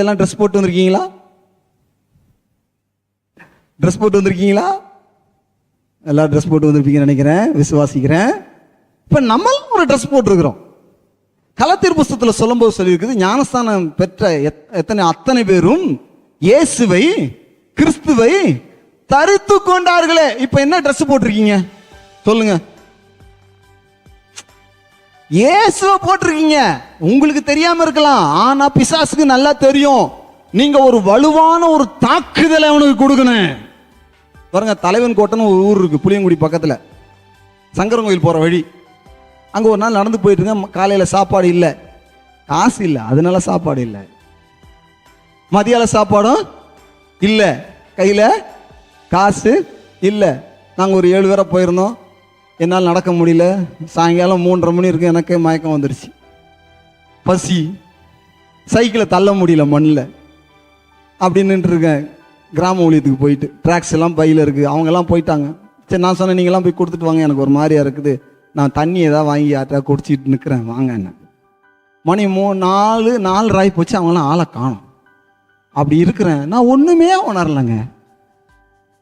இதெல்லாம் ட்ரெஸ் போட்டு வந்திருக்கீங்களா? ட்ரெஸ் போட்டு வந்திருக்கீங்களா? எல்லாம் ட்ரெஸ் போட்டு வந்திருப்பீங்கன்னு நினைக்கிறேன் விசுவாசிக்கிறேன். இப்போ நம்மளும் ஒரு ட்ரெஸ் போட்டிருக்கிறோம். கலத்தீர் புஸ்தத்தில் சொல்லும்போது சொல்லியிருக்குது ஞானஸ்தானம் பெற்ற எத்- எத்தனை அத்தனை பேரும் இயேசுவை கிறிஸ்துவை தரித்து கொண்டார்களே. இப்போ என்ன ட்ரெஸ் போட்டிருக்கீங்க? சொல்லுங்க. இயேசுவை போட்டிருக்கீங்க. உங்களுக்கு தெரியாம இருக்கலாம். ஆனா பிசாசுக்கு நல்லா தெரியும். நீங்க ஒரு வலுவான ஒரு தாக்குதலை அவனுக்கு கொடுக்கணும். பாருங்க தலைவன் கோட்டைன்னு ஒரு ஊர் இருக்கு புளியங்குடி பக்கத்துல. சங்கரன் கோயில் போற வழி. அங்க ஒரு நாள் நடந்து போயிட்டு இருங்க காலையில சாப்பாடு இல்லை. காசு இல்லை. அதனால சாப்பாடு இல்லை. மதியால சாப்பாடும் இல்லை. கையில காசு இல்லை. நாங்கள் ஒரு ஏழு பேரை போயிருந்தோம். என்னால் நடக்க முடியல. சாயங்காலம் மூன்றரை மணி இருக்கு எனக்கே மயக்கம் வந்துருச்சு. பசி. சைக்கிளை தள்ள முடியல மண்ணில். அப்படி நின்றுருக்கேன். கிராம ஊழியத்துக்கு போயிட்டு. ட்ராக்ஸ் எல்லாம் பையில் இருக்குது அவங்கெல்லாம் போயிட்டாங்க. சரி நான் சொன்னேன் நீங்களாம் போய் கொடுத்துட்டு வாங்க. எனக்கு ஒரு மாதிரியா இருக்குது. நான் தண்ணி ஏதாவது வாங்கி யார்ட்டா குடிச்சிட்டு நிற்கிறேன் வாங்க என்ன. மணி மூ நாலு நாலு ராய் போச்சு. அவங்களாம் ஆளை காணும். அப்படி இருக்கிறேன். நான் ஒன்றுமே உணரலைங்க.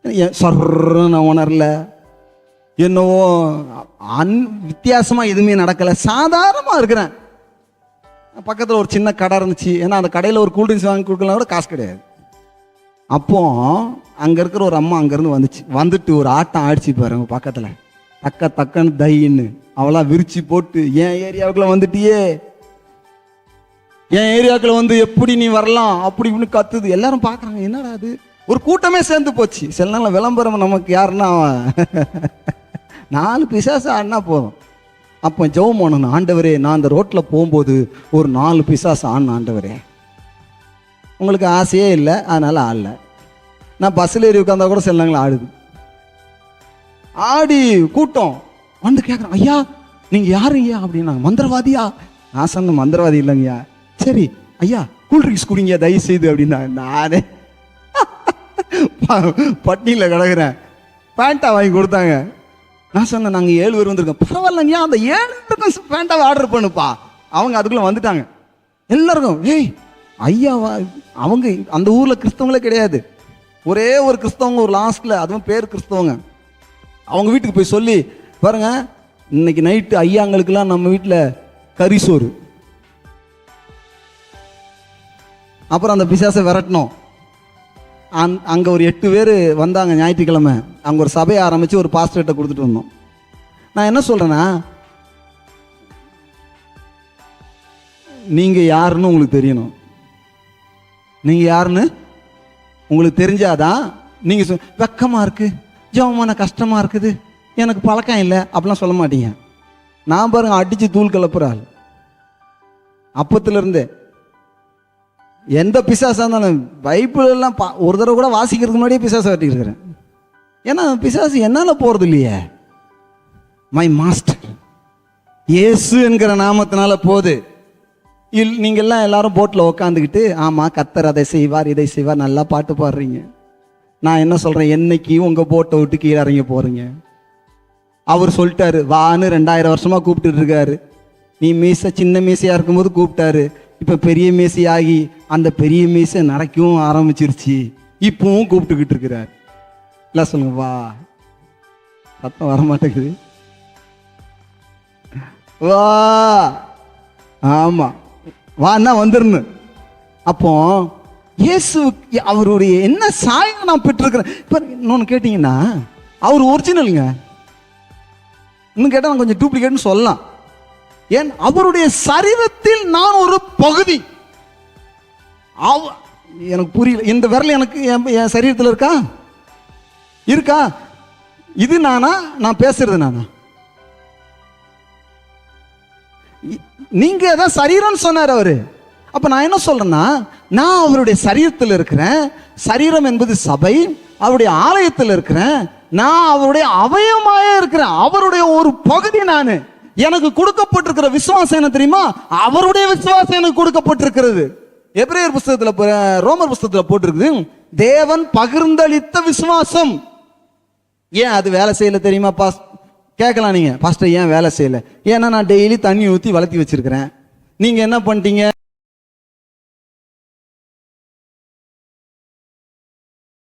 என் சொர்ன்னு நான் உணரலை. என்னவோ அன் வித்தியாசமாக எதுவுமே நடக்கலை. சாதாரணமாக இருக்கிறேன். பக்கத்தில் ஒரு சின்ன கடை இருந்துச்சு. ஏன்னா அந்த கடையில் ஒரு கூல்ட்ரிங்க்ஸ் வாங்கி கொடுக்கலாம் கூட காசு கிடையாது. அப்போ அங்கே இருக்கிற ஒரு அம்மா அங்கேருந்து வந்துச்சு. வந்துட்டு ஒரு ஆட்டம் ஆடிச்சு பாருங்க பக்கத்தில். தக்க தக்கன்னு தைன்னு அவளாம் விரிச்சு போட்டு என் ஏரியாவுக்குள்ள வந்துட்டியே. என் ஏரியாவுக்குள்ள வந்து எப்படி நீ வரலாம்? அப்படி இப்படின்னு கத்துது. எல்லாரும் பார்க்குறாங்க என்னடா அது ஒரு கூட்டமே சேர்ந்து போச்சு. சில நாள் விளம்பரம் நமக்கு யாருன்னா நாலு பிசாசு ஆடினா போதும். அப்போ ஜெபம் பண்ணணும். ஆண்டவரே நான் அந்த ரோட்டில் போகும்போது ஒரு நாலு பிசாசு ஆடின ஆண்டவரே. உங்களுக்கு ஆசையே இல்லை அதனால் ஆடல. நான் பஸ்ஸில் ஏறி உட்காந்தா கூட சில நாங்கள் ஆடுது. ஆடி கூட்டம். வந்து கேட்குறேன் ஐயா நீங்கள் யாரு ஐயா? அப்படின்னா மந்திரவாதியா? நான் சொன்ன மந்திரவாதி இல்லைங்கய்யா சரி ஐயா கூல்ட்ரிங்க்ஸ் குடிங்க தயவு செய்து அப்படின்னா நானே பட்டியில் கிடக்குறேன். பேண்டா வாங்கி கொடுத்தாங்க. நான் சொன்னேன் நாங்கள் ஏழு பேர் வந்திருக்கோம். பரவாயில்லைங்க அந்த ஏழு பேருக்கும் பேண்டாவை ஆர்டர் பண்ணுப்பா. அவங்க அதுக்குள்ளே வந்துட்டாங்க. எல்லாருக்கும் ஏய் ஐயாவா? அவங்க அந்த ஊரில் கிறிஸ்தவங்களே கிடையாது. ஒரே ஒரு கிறிஸ்தவங்க ஒரு லாஸ்ட்டில் அதுவும் பேர் கிறிஸ்தவங்க. அவங்க வீட்டுக்கு போய் சொல்லி பாருங்க இன்னைக்கு நைட்டு ஐயாங்களுக்கெல்லாம் நம்ம வீட்டில் கறி சோறு. அப்புறம் அந்த பிசாசை விரட்டணும். அந் அங்கே ஒரு எட்டு பேர் வந்தாங்க ஞாயிற்றுக்கிழமை. அங்கே ஒரு சபையை ஆரம்பித்து ஒரு பாஸ்டர்கிட்ட கொடுத்துட்டு வந்தோம். நான் என்ன சொல்கிறேன்னா நீங்கள் யாருன்னு உங்களுக்கு தெரியணும். நீங்கள் யாருன்னு உங்களுக்கு தெரிஞ்சாதான் நீங்கள் சொ வெக்கமாக இருக்குது ஜெபமான கஷ்டமாக இருக்குது எனக்கு பழக்கம் இல்லை அப்படிலாம் சொல்ல மாட்டீங்க. நான் பாருங்க அடித்து தூள் கிளப்புற அப்பத்துலேருந்தே எந்த பிசாசாக இருந்தாலும் பைபிள் எல்லாம் பா ஒரு தடவை கூட வாசிக்கிறதுக்கு முன்னாடியே பிசாசை வெட்டியிருக்கிறேன். ஏன்னா பிசாசு என்னால் போகிறது இல்லையே? மை மாஸ்டர் இயேசு என்கிற நாமத்தினால போது. இல் நீங்கள்லாம் எல்லாரும் போட்டில் உக்காந்துக்கிட்டு ஆமாம் கத்தர் அதை செய்வார் இதை செய்வார் நல்லா பாட்டு பாடுறீங்க. நான் என்ன சொல்கிறேன் என்னைக்கு உங்கள் போட்டை விட்டு கீழே இறங்கி போகிறீங்க அவர் சொல்லிட்டாரு வான்னு ரெண்டாயிரம் வருஷமாக கூப்பிட்டுட்டு இருக்காரு. நீ மீசை சின்ன மீசையாக இருக்கும்போது கூப்பிட்டாரு. இப்போ பெரிய மீசையாகி அந்த பெரிய மேசை நடக்கவும் ஆரம்பிச்சிருச்சு. இப்பவும் கூப்பிட்டுக்கிட்டு இருக்கிறார். இல்லை சொல்லுங்க வா. சத்தம் வர மாட்டேங்குது வா. ஆமா. வான்னா வந்துருன்னு. அப்போ இயேசு அவருடைய என்ன சாயம் நான் பெற்றிருக்கிறேன்? இப்போ இன்னொன்று கேட்டிங்கன்னா அவர் ஒரிஜினலுங்க இன்னும் கேட்டால் நான் கொஞ்சம் டூப்ளிகேட்னு சொல்லலாம். ஏன்? அவருடைய சரீரத்தில் நான் ஒரு பகுதி. அவ எனக்கு புரியல. இந்த விரல் எனக்கு என் என் சரீரத்தில் இருக்கா? இருக்கா? இது நானா? நான் பேசுறது நானா? நீங்க தான் சரீரம்னு சொன்னார் அவரு. அப்ப நான் என்ன சொல்றேன்னா நான் அவருடைய சரீரத்தில் இருக்கிறேன். சரீரம் என்பது சபை. அவருடைய ஆலயத்தில் இருக்கிறேன். நான் அவருடைய அவயமாயே இருக்கிறேன். அவருடைய ஒரு பகுதி நான். எனக்கு கொடுக்கப்பட்டிருக்கிற விசுவாசம் என்ன தெரியுமா? அவருடைய விசுவாசம் எனக்கு கொடுக்கப்பட்டிருக்கிறது. எப்ரேயர் புஸ்தகத்தில் ரோமர் புஸ்தகத்தில் போட்டிருக்குது. தேவன் பகிர்ந்தளித்த விசுவாசம். ஏன் அது வேலை செய்யல தெரியுமா பாஸ்? கேட்கலாம் நீங்க. பாஸ்டர் ஏன் வேலை செய்யல? ஏன்னா நான் டெய்லி தண்ணி ஊற்றி வளர்த்தி வச்சிருக்கிறேன். நீங்க என்ன பண்ணிட்டீங்க?